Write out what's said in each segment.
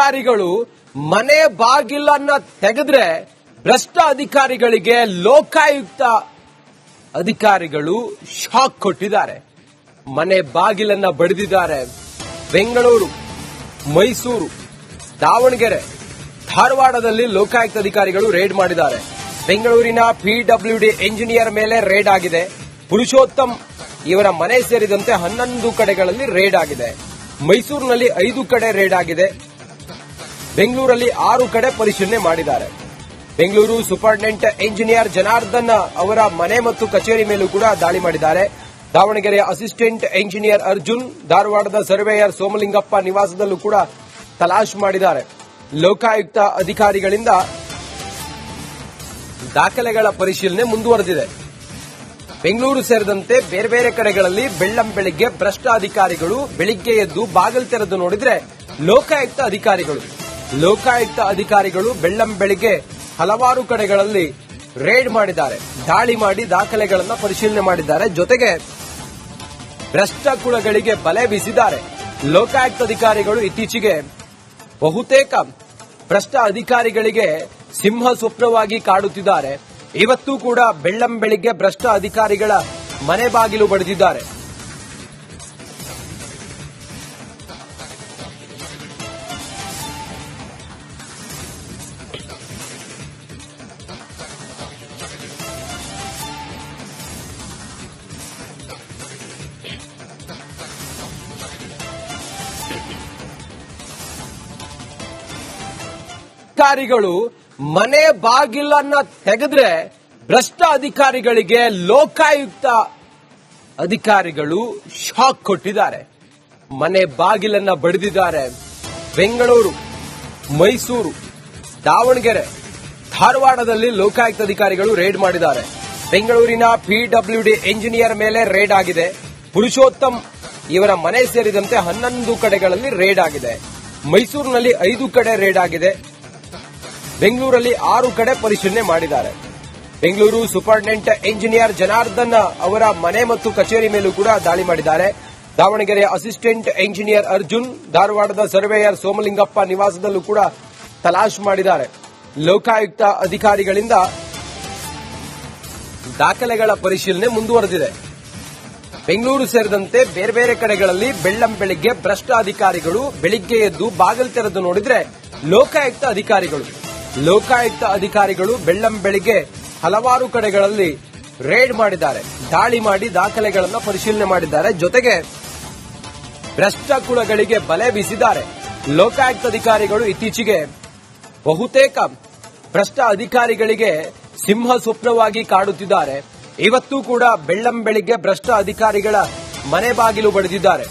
ಅಧಿಕಾರಿಗಳು ಮನೆ ಬಾಗಿಲನ್ನ ತೆಗೆದ್ರೆ ಭ್ರಷ್ಟ ಅಧಿಕಾರಿಗಳಿಗೆ ಲೋಕಾಯುಕ್ತ ಅಧಿಕಾರಿಗಳು ಶಾಕ್ ಕೊಟ್ಟಿದ್ದಾರೆ. ಮನೆ ಬಾಗಿಲನ್ನ ಬಡಿದಿದ್ದಾರೆ. ಬೆಂಗಳೂರು, ಮೈಸೂರು, ದಾವಣಗೆರೆ, ಧಾರವಾಡದಲ್ಲಿ ಲೋಕಾಯುಕ್ತ ಅಧಿಕಾರಿಗಳು ರೇಡ್ ಮಾಡಿದ್ದಾರೆ. ಬೆಂಗಳೂರಿನ ಪಿಡಬ್ಲ್ಯೂಡಿ ಎಂಜಿನಿಯರ್ ಮೇಲೆ ರೇಡ್ ಆಗಿದೆ. ಪುರುಷೋತ್ತಮ್ ಇವರ ಮನೆ ಸೇರಿದಂತೆ ಹನ್ನೊಂದು ಕಡೆಗಳಲ್ಲಿ ರೇಡ್ ಆಗಿದೆ. ಮೈಸೂರಿನಲ್ಲಿ ಐದು ಕಡೆ ರೇಡ್ ಆಗಿದೆ. ಬೆಂಗಳೂರಲ್ಲಿ ಆರು ಕಡೆ ಪರಿಶೀಲನೆ ಮಾಡಿದ್ದಾರೆ. ಬೆಂಗಳೂರು ಸೂಪರ್ಡೆಂಟ್ ಎಂಜಿನಿಯರ್ ಜನಾರ್ದನ್ ಅವರ ಮನೆ ಮತ್ತು ಕಚೇರಿ ಮೇಲೂ ಕೂಡ ದಾಳಿ ಮಾಡಿದ್ದಾರೆ. ದಾವಣಗೆರೆಯ ಅಸಿಸ್ಟೆಂಟ್ ಎಂಜಿನಿಯರ್ ಅರ್ಜುನ್, ಧಾರವಾಡದ ಸರ್ವೇಯರ್ ಸೋಮಲಿಂಗಪ್ಪ ನಿವಾಸದಲ್ಲೂ ಕೂಡ ತಲಾಶ್ ಮಾಡಿದ್ದಾರೆ. ಲೋಕಾಯುಕ್ತ ಅಧಿಕಾರಿಗಳಿಂದ ದಾಖಲೆಗಳ ಪರಿಶೀಲನೆ ಮುಂದುವರೆದಿದೆ. ಬೆಂಗಳೂರು ಸೇರಿದಂತೆ ಬೇರೆ ಬೇರೆ ಕಡೆಗಳಲ್ಲಿ ಬೆಳ್ಳಂ ಬೆಳಿಗ್ಗೆ ಭ್ರಷ್ಟ ಅಧಿಕಾರಿಗಳು ಬೆಳಿಗ್ಗೆ ಎದ್ದು ಬಾಗಿಲು ತೆರೆದು ನೋಡಿದ್ರೆ ಲೋಕಾಯುಕ್ತ ಅಧಿಕಾರಿಗಳು ಲೋಕಾಯುಕ್ತ ಅಧಿಕಾರಿಗಳು ಬೆಳ್ಳಂ ಬೆಳಿಗ್ಗೆ ಹಲವಾರು ಕಡೆಗಳಲ್ಲಿ ರೇಡ್ ಮಾಡಿದ್ದಾರೆ. ದಾಳಿ ಮಾಡಿ ದಾಖಲೆಗಳನ್ನು ಪರಿಶೀಲನೆ ಮಾಡಿದ್ದಾರೆ. ಜೊತೆಗೆ ಭ್ರಷ್ಟ ಕುಳಗಳಿಗೆ ಬಲೆ ಬೀಸಿದ್ದಾರೆ. ಲೋಕಾಯುಕ್ತ ಅಧಿಕಾರಿಗಳು ಇತ್ತೀಚೆಗೆ ಬಹುತೇಕ ಭ್ರಷ್ಟ ಅಧಿಕಾರಿಗಳಿಗೆ ಸಿಂಹ ಸ್ವಪ್ನವಾಗಿ ಕಾಡುತ್ತಿದ್ದಾರೆ. ಇವತ್ತು ಕೂಡ ಬೆಳ್ಳಂ ಬೆಳಿಗ್ಗೆ ಭ್ರಷ್ಟ ಅಧಿಕಾರಿಗಳ ಮನೆ ಬಾಗಿಲು ಬಡಿದಿದ್ದಾರೆ. ಅಧಿಕಾರಿಗಳು ಮನೆ ಬಾಗಿಲನ್ನ ತೆಗೆದ್ರೆ ಭ್ರಷ್ಟ ಅಧಿಕಾರಿಗಳಿಗೆ ಲೋಕಾಯುಕ್ತ ಅಧಿಕಾರಿಗಳು ಶಾಕ್ ಕೊಟ್ಟಿದ್ದಾರೆ. ಮನೆ ಬಾಗಿಲನ್ನ ಬಡಿದಿದ್ದಾರೆ. ಬೆಂಗಳೂರು, ಮೈಸೂರು, ದಾವಣಗೆರೆ, ಧಾರವಾಡದಲ್ಲಿ ಲೋಕಾಯುಕ್ತ ಅಧಿಕಾರಿಗಳು ರೇಡ್ ಮಾಡಿದ್ದಾರೆ. ಬೆಂಗಳೂರಿನ ಪಿಡಬ್ಲ್ಯೂಡಿ ಎಂಜಿನಿಯರ್ ಮೇಲೆ ರೇಡ್ ಆಗಿದೆ. ಪುರುಷೋತ್ತಮ್ ಇವರ ಮನೆ ಸೇರಿದಂತೆ ಹನ್ನೊಂದು ಕಡೆಗಳಲ್ಲಿ ರೇಡ್ ಆಗಿದೆ. ಮೈಸೂರಿನಲ್ಲಿ ಐದು ಕಡೆ ರೇಡ್ ಆಗಿದೆ. ಬೆಂಗಳೂರಲ್ಲಿ ಆರು ಕಡೆ ಪರಿಶೀಲನೆ ಮಾಡಿದ್ದಾರೆ. ಬೆಂಗಳೂರು ಸೂಪರ್ಡೆಂಟ್ ಎಂಜಿನಿಯರ್ ಜನಾರ್ದನ್ ಅವರ ಮನೆ ಮತ್ತು ಕಚೇರಿ ಮೇಲೂ ಕೂಡ ದಾಳಿ ಮಾಡಿದ್ದಾರೆ. ದಾವಣಗೆರೆಯ ಅಸಿಸ್ಟೆಂಟ್ ಎಂಜಿನಿಯರ್ ಅರ್ಜುನ್, ಧಾರವಾಡದ ಸರ್ವೇಯರ್ ಸೋಮಲಿಂಗಪ್ಪ ನಿವಾಸದಲ್ಲೂ ಕೂಡ ತಲಾಶ್ ಮಾಡಿದ್ದಾರೆ. ಲೋಕಾಯುಕ್ತ ಅಧಿಕಾರಿಗಳಿಂದ ದಾಖಲೆಗಳ ಪರಿಶೀಲನೆ ಮುಂದುವರೆದಿದೆ. ಬೆಂಗಳೂರು ಸೇರಿದಂತೆ ಬೇರೆ ಬೇರೆ ಕಡೆಗಳಲ್ಲಿ ಬೆಳ್ಳಂ ಬೆಳಿಗ್ಗೆ ಭ್ರಷ್ಟ ಅಧಿಕಾರಿಗಳು ಬೆಳಿಗ್ಗೆ ಎದ್ದು ಬಾಗಿಲು ತೆರೆದು ನೋಡಿದ್ರೆ ಲೋಕಾಯುಕ್ತ ಅಧಿಕಾರಿಗಳು ಲೋಕಾಯುಕ್ತ ಅಧಿಕಾರಿಗಳು ಬೆಳ್ಳಂ ಬೆಳಿಗ್ಗೆ ಹಲವಾರು ಕಡೆಗಳಲ್ಲಿ ರೇಡ್ ಮಾಡಿದ್ದಾರೆ, ದಾಳಿ ಮಾಡಿ ದಾಖಲೆಗಳನ್ನು ಪರಿಶೀಲನೆ ಮಾಡಿದ್ದಾರೆ. ಜೊತೆಗೆ ಭ್ರಷ್ಟ ಕುಳಗಳಿಗೆ ಬಲೆ ಬೀಸಿದ್ದಾರೆ. ಲೋಕಾಯುಕ್ತ ಅಧಿಕಾರಿಗಳು ಇತ್ತೀಚೆಗೆ ಬಹುತೇಕ ಭ್ರಷ್ಟ ಅಧಿಕಾರಿಗಳಿಗೆ ಸಿಂಹ ಸ್ವಪ್ನವಾಗಿ ಕಾಡುತ್ತಿದ್ದಾರೆ. ಇವತ್ತು ಕೂಡ ಬೆಳ್ಳಂ ಬೆಳಿಗ್ಗೆ ಭ್ರಷ್ಟ ಅಧಿಕಾರಿಗಳ ಮನೆ ಬಾಗಿಲು ಬಡಿದಿದ್ದಾರೆ.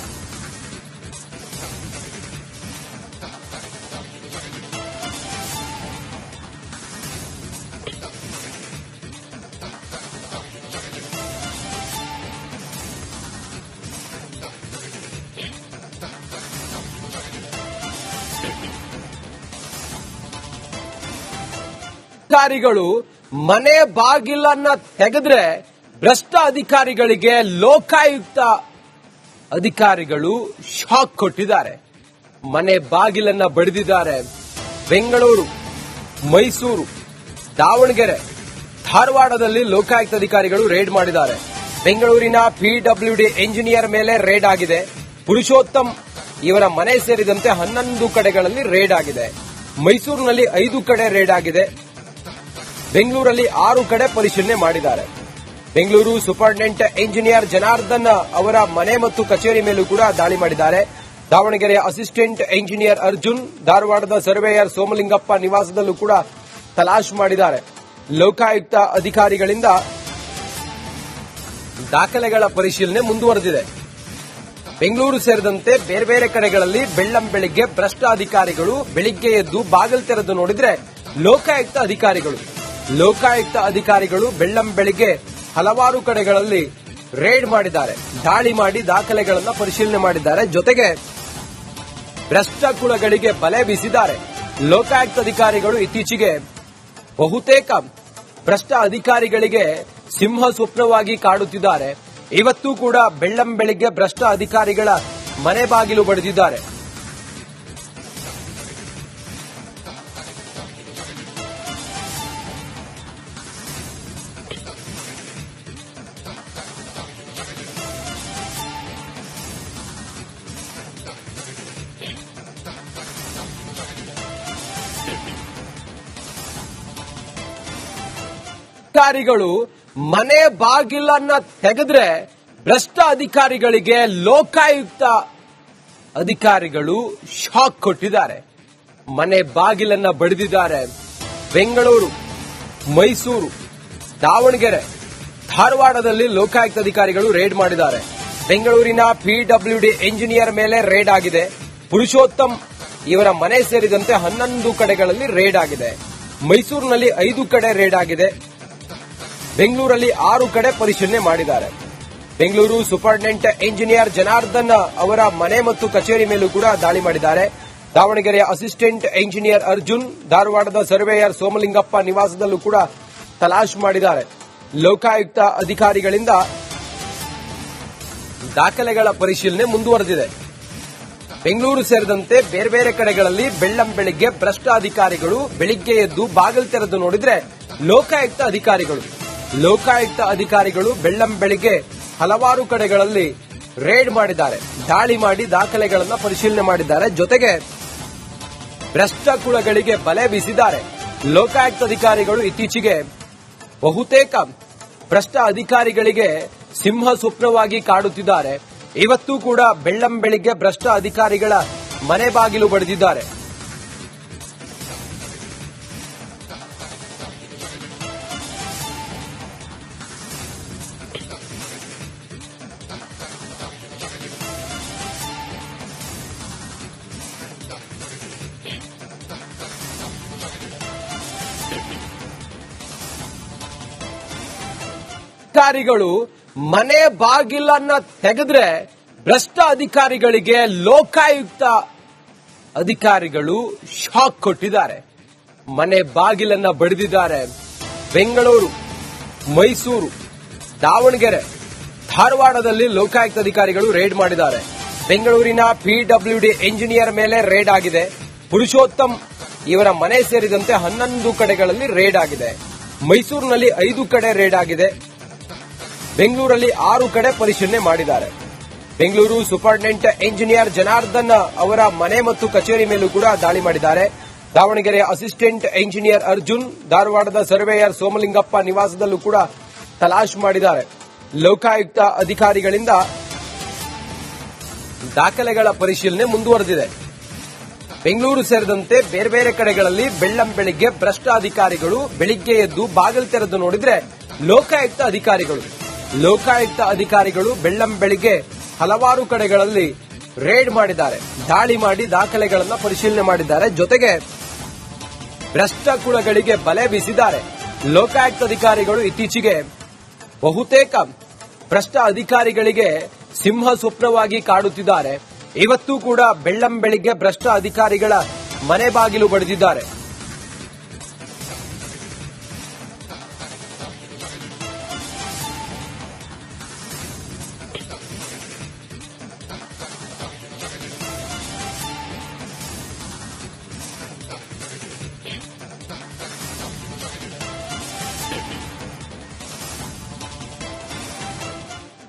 ಅಧಿಕಾರಿಗಳು ಮನೆ ಬಾಗಿಲನ್ನ ತೆಗೆದ್ರೆ ಭ್ರಷ್ಟ ಅಧಿಕಾರಿಗಳಿಗೆ ಲೋಕಾಯುಕ್ತ ಅಧಿಕಾರಿಗಳು ಶಾಕ್ ಕೊಟ್ಟಿದ್ದಾರೆ. ಮನೆ ಬಾಗಿಲನ್ನ ಬಡಿದಿದ್ದಾರೆ. ಬೆಂಗಳೂರು, ಮೈಸೂರು, ದಾವಣಗೆರೆ, ಧಾರವಾಡದಲ್ಲಿ ಲೋಕಾಯುಕ್ತ ಅಧಿಕಾರಿಗಳು ರೇಡ್ ಮಾಡಿದ್ದಾರೆ. ಬೆಂಗಳೂರಿನ ಪಿಡಬ್ಲ್ಯೂಡಿ ಎಂಜಿನಿಯರ್ ಮೇಲೆ ರೇಡ್ ಆಗಿದೆ. ಪುರುಷೋತ್ತಮ್ ಇವರ ಮನೆ ಸೇರಿದಂತೆ ಹನ್ನೊಂದು ಕಡೆಗಳಲ್ಲಿ ರೇಡ್ ಆಗಿದೆ. ಮೈಸೂರಿನಲ್ಲಿ ಐದು ಕಡೆ ರೇಡ್ ಆಗಿದೆ. ಬೆಂಗಳೂರಲ್ಲಿ ಆರು ಕಡೆ ಪರಿಶೀಲನೆ ಮಾಡಿದ್ದಾರೆ. ಬೆಂಗಳೂರು ಸೂಪರ್ಡೆಂಟ್ ಇಂಜಿನಿಯರ್ ಜನಾರ್ದನ್ ಅವರ ಮನೆ ಮತ್ತು ಕಚೇರಿ ಮೇಲೂ ಕೂಡ ದಾಳಿ ಮಾಡಿದ್ದಾರೆ. ದಾವಣಗೆರೆಯ ಅಸಿಸ್ಟೆಂಟ್ ಇಂಜಿನಿಯರ್ ಅರ್ಜುನ್, ಧಾರವಾಡದ ಸರ್ವೇಯರ್ ಸೋಮಲಿಂಗಪ್ಪ ನಿವಾಸದಲ್ಲೂ ಕೂಡ ತಲಾಶ್ ಮಾಡಿದ್ದಾರೆ. ಲೋಕಾಯುಕ್ತ ಅಧಿಕಾರಿಗಳಿಂದ ದಾಖಲೆಗಳ ಪರಿಶೀಲನೆ ಮುಂದುವರೆದಿದೆ. ಬೆಂಗಳೂರು ಸೇರಿದಂತೆ ಬೇರೆ ಬೇರೆ ಕಡೆಗಳಲ್ಲಿ ಬೆಳ್ಳಂ ಬೆಳಿಗ್ಗೆ ಭ್ರಷ್ಟ ಅಧಿಕಾರಿಗಳು ಬೆಳಿಗ್ಗೆ ಎದ್ದು ಬಾಗಿಲು ತೆರೆದು ನೋಡಿದ್ರೆ ಲೋಕಾಯುಕ್ತ ಅಧಿಕಾರಿಗಳು ಲೋಕಾಯುಕ್ತ ಅಧಿಕಾರಿಗಳು ಬೆಳ್ಳಂ ಬೆಳಿಗ್ಗೆ ಹಲವಾರು ಕಡೆಗಳಲ್ಲಿ ರೇಡ್ ಮಾಡಿದ್ದಾರೆ. ದಾಳಿ ಮಾಡಿ ದಾಖಲೆಗಳನ್ನು ಪರಿಶೀಲನೆ ಮಾಡಿದ್ದಾರೆ. ಜೊತೆಗೆ ಭ್ರಷ್ಟ ಕುಳಗಳಿಗೆ ಬಲೆ ಬೀಸಿದ್ದಾರೆ. ಲೋಕಾಯುಕ್ತ ಅಧಿಕಾರಿಗಳು ಇತ್ತೀಚೆಗೆ ಬಹುತೇಕ ಭ್ರಷ್ಟ ಅಧಿಕಾರಿಗಳಿಗೆ ಸಿಂಹ ಸ್ವಪ್ನವಾಗಿ ಕಾಡುತ್ತಿದ್ದಾರೆ. ಇವತ್ತು ಕೂಡ ಬೆಳ್ಳಂ ಬೆಳಿಗ್ಗೆ ಭ್ರಷ್ಟ ಅಧಿಕಾರಿಗಳ ಮನೆ ಬಾಗಿಲು ಬಡಿದಿದ್ದಾರೆ. ಅಧಿಕಾರಿಗಳು ಮನೆ ಬಾಗಿಲನ್ನ ತೆಗೆದ್ರೆ ಭ್ರಷ್ಟ ಅಧಿಕಾರಿಗಳಿಗೆ ಲೋಕಾಯುಕ್ತ ಅಧಿಕಾರಿಗಳು ಶಾಕ್ ಕೊಟ್ಟಿದ್ದಾರೆ. ಮನೆ ಬಾಗಿಲನ್ನ ಬಡಿದಿದ್ದಾರೆ ಬೆಂಗಳೂರು, ಮೈಸೂರು, ದಾವಣಗೆರೆ, ಧಾರವಾಡದಲ್ಲಿ ಲೋಕಾಯುಕ್ತ ಅಧಿಕಾರಿಗಳು ರೇಡ್ ಮಾಡಿದ್ದಾರೆ. ಬೆಂಗಳೂರಿನ ಪಿಡಬ್ಲ್ಯೂಡಿ ಎಂಜಿನಿಯರ್ ಮೇಲೆ ರೇಡ್ ಆಗಿದೆ. ಪುರುಷೋತ್ತಮ್ ಇವರ ಮನೆ ಸೇರಿದಂತೆ ಹನ್ನೊಂದು ಕಡೆಗಳಲ್ಲಿ ರೇಡ್ ಆಗಿದೆ. ಮೈಸೂರಿನಲ್ಲಿ ಐದು ಕಡೆ ರೇಡ್ ಆಗಿದೆ. ಬೆಂಗಳೂರಲ್ಲಿ ಆರು ಕಡೆ ಪರಿಶೀಲನೆ ಮಾಡಿದ್ದಾರೆ. ಬೆಂಗಳೂರು ಸೂಪರ್ಡೆಂಟ್ ಎಂಜಿನಿಯರ್ ಜನಾರ್ದನ್ ಅವರ ಮನೆ ಮತ್ತು ಕಚೇರಿ ಮೇಲೂ ಕೂಡ ದಾಳಿ ಮಾಡಿದ್ದಾರೆ. ದಾವಣಗೆರೆಯ ಅಸಿಸ್ಟೆಂಟ್ ಎಂಜಿನಿಯರ್ ಅರ್ಜುನ್, ಧಾರವಾಡದ ಸರ್ವೇಯರ್ ಸೋಮಲಿಂಗಪ್ಪ ನಿವಾಸದಲ್ಲೂ ಕೂಡ ತಲಾಶ್ ಮಾಡಿದ್ದಾರೆ. ಲೋಕಾಯುಕ್ತ ಅಧಿಕಾರಿಗಳಿಂದ ದಾಖಲೆಗಳ ಪರಿಶೀಲನೆ ಮುಂದುವರೆದಿದೆ. ಬೆಂಗಳೂರು ಸೇರಿದಂತೆ ಬೇರೆ ಬೇರೆ ಕಡೆಗಳಲ್ಲಿ ಬೆಳ್ಳಂ ಬೆಳಿಗ್ಗೆ ಭ್ರಷ್ಟ ಅಧಿಕಾರಿಗಳು ಬೆಳಿಗ್ಗೆ ಎದ್ದು ಬಾಗಿಲು ತೆರೆದು ನೋಡಿದ್ರೆ ಲೋಕಾಯುಕ್ತ ಅಧಿಕಾರಿಗಳು. ಲೋಕಾಯುಕ್ತ ಅಧಿಕಾರಿಗಳು ಬೆಳ್ಳಂ ಬೆಳಿಗ್ಗೆ ಹಲವಾರು ಕಡೆಗಳಲ್ಲಿ ರೇಡ್ ಮಾಡಿದ್ದಾರೆ, ದಾಳಿ ಮಾಡಿ ದಾಖಲೆಗಳನ್ನು ಪರಿಶೀಲನೆ ಮಾಡಿದ್ದಾರೆ. ಜೊತೆಗೆ ಭ್ರಷ್ಟ ಕುಳಗಳಿಗೆ ಬಲೆ ಬೀಸಿದ್ದಾರೆ. ಲೋಕಾಯುಕ್ತ ಅಧಿಕಾರಿಗಳು ಇತ್ತೀಚೆಗೆ ಬಹುತೇಕ ಭ್ರಷ್ಟ ಅಧಿಕಾರಿಗಳಿಗೆ ಸಿಂಹ ಸ್ವಪ್ನವಾಗಿ ಕಾಡುತ್ತಿದ್ದಾರೆ. ಇವತ್ತು ಕೂಡ ಬೆಳ್ಳಂ ಬೆಳಿಗ್ಗೆ ಭ್ರಷ್ಟ ಅಧಿಕಾರಿಗಳ ಮನೆ ಬಾಗಿಲು ಬಡಿದಿದ್ದಾರೆ. ಅಧಿಕಾರಿಗಳು ಮನೆ ಬಾಗಿಲನ್ನ ತೆಗೆದ್ರೆ ಭ್ರಷ್ಟ ಅಧಿಕಾರಿಗಳಿಗೆ ಲೋಕಾಯುಕ್ತ ಅಧಿಕಾರಿಗಳು ಶಾಕ್ ಕೊಟ್ಟಿದ್ದಾರೆ. ಮನೆ ಬಾಗಿಲನ್ನ ಬಡಿದಿದ್ದಾರೆ. ಬೆಂಗಳೂರು, ಮೈಸೂರು, ದಾವಣಗೆರೆ, ಧಾರವಾಡದಲ್ಲಿ ಲೋಕಾಯುಕ್ತ ಅಧಿಕಾರಿಗಳು ರೇಡ್ ಮಾಡಿದ್ದಾರೆ. ಬೆಂಗಳೂರಿನ ಪಿಡಬ್ಲ್ಯೂಡಿ ಎಂಜಿನಿಯರ್ ಮೇಲೆ ರೇಡ್ ಆಗಿದೆ. ಪುರುಷೋತ್ತಮ್ ಇವರ ಮನೆ ಸೇರಿದಂತೆ ಹನ್ನೊಂದು ಕಡೆಗಳಲ್ಲಿ ರೇಡ್ ಆಗಿದೆ. ಮೈಸೂರಿನಲ್ಲಿ ಐದು ಕಡೆ ರೇಡ್ ಆಗಿದೆ. ಬೆಂಗಳೂರಲ್ಲಿ ಆರು ಕಡೆ ಪರಿಶೀಲನೆ ಮಾಡಿದ್ದಾರೆ. ಬೆಂಗಳೂರು ಸೂಪರ್ಡೆಂಟ್ ಎಂಜಿನಿಯರ್ ಜನಾರ್ದನ್ ಅವರ ಮನೆ ಮತ್ತು ಕಚೇರಿ ಮೇಲೂ ಕೂಡ ದಾಳಿ ಮಾಡಿದ್ದಾರೆ. ದಾವಣಗೆರೆ ಅಸಿಸ್ಟೆಂಟ್ ಎಂಜಿನಿಯರ್ ಅರ್ಜುನ್, ಧಾರವಾಡದ ಸರ್ವೇಯರ್ ಸೋಮಲಿಂಗಪ್ಪ ನಿವಾಸದಲ್ಲೂ ಕೂಡ ತಲಾಶ್ ಮಾಡಿದ್ದಾರೆ. ಲೋಕಾಯುಕ್ತ ಅಧಿಕಾರಿಗಳಿಂದ ದಾಖಲೆಗಳ ಪರಿಶೀಲನೆ ಮುಂದುವರೆದಿದೆ. ಬೆಂಗಳೂರು ಸೇರಿದಂತೆ ಬೇರೆ ಬೇರೆ ಕಡೆಗಳಲ್ಲಿ ಬೆಳ್ಳಂ ಬೆಳಿಗ್ಗೆ ಭ್ರಷ್ಟ ಅಧಿಕಾರಿಗಳು ಬೆಳಿಗ್ಗೆ ಎದ್ದು ಬಾಗಿಲು ತೆರೆದು ನೋಡಿದ್ರೆ ಲೋಕಾಯುಕ್ತ ಅಧಿಕಾರಿಗಳು. ಲೋಕಾಯುಕ್ತ ಅಧಿಕಾರಿಗಳು ಬೆಳ್ಳಂ ಬೆಳಿಗ್ಗೆ ಹಲವಾರು ಕಡೆಗಳಲ್ಲಿ ರೇಡ್ ಮಾಡಿದ್ದಾರೆ. ದಾಳಿ ಮಾಡಿ ದಾಖಲೆಗಳನ್ನು ಪರಿಶೀಲನೆ ಮಾಡಿದ್ದಾರೆ. ಜೊತೆಗೆ ಭ್ರಷ್ಟ ಕುಳಗಳಿಗೆ ಬಲೆ ಬೀಸಿದ್ದಾರೆ. ಲೋಕಾಯುಕ್ತ ಅಧಿಕಾರಿಗಳು ಇತ್ತೀಚೆಗೆ ಬಹುತೇಕ ಭ್ರಷ್ಟ ಅಧಿಕಾರಿಗಳಿಗೆ ಸಿಂಹ ಸ್ವಪ್ನವಾಗಿ ಕಾಡುತ್ತಿದ್ದಾರೆ. ಇವತ್ತು ಕೂಡ ಬೆಳ್ಳಂ ಬೆಳಿಗ್ಗೆ ಭ್ರಷ್ಟ ಅಧಿಕಾರಿಗಳ ಮನೆ ಬಾಗಿಲು ಬಡಿದಿದ್ದಾರೆ.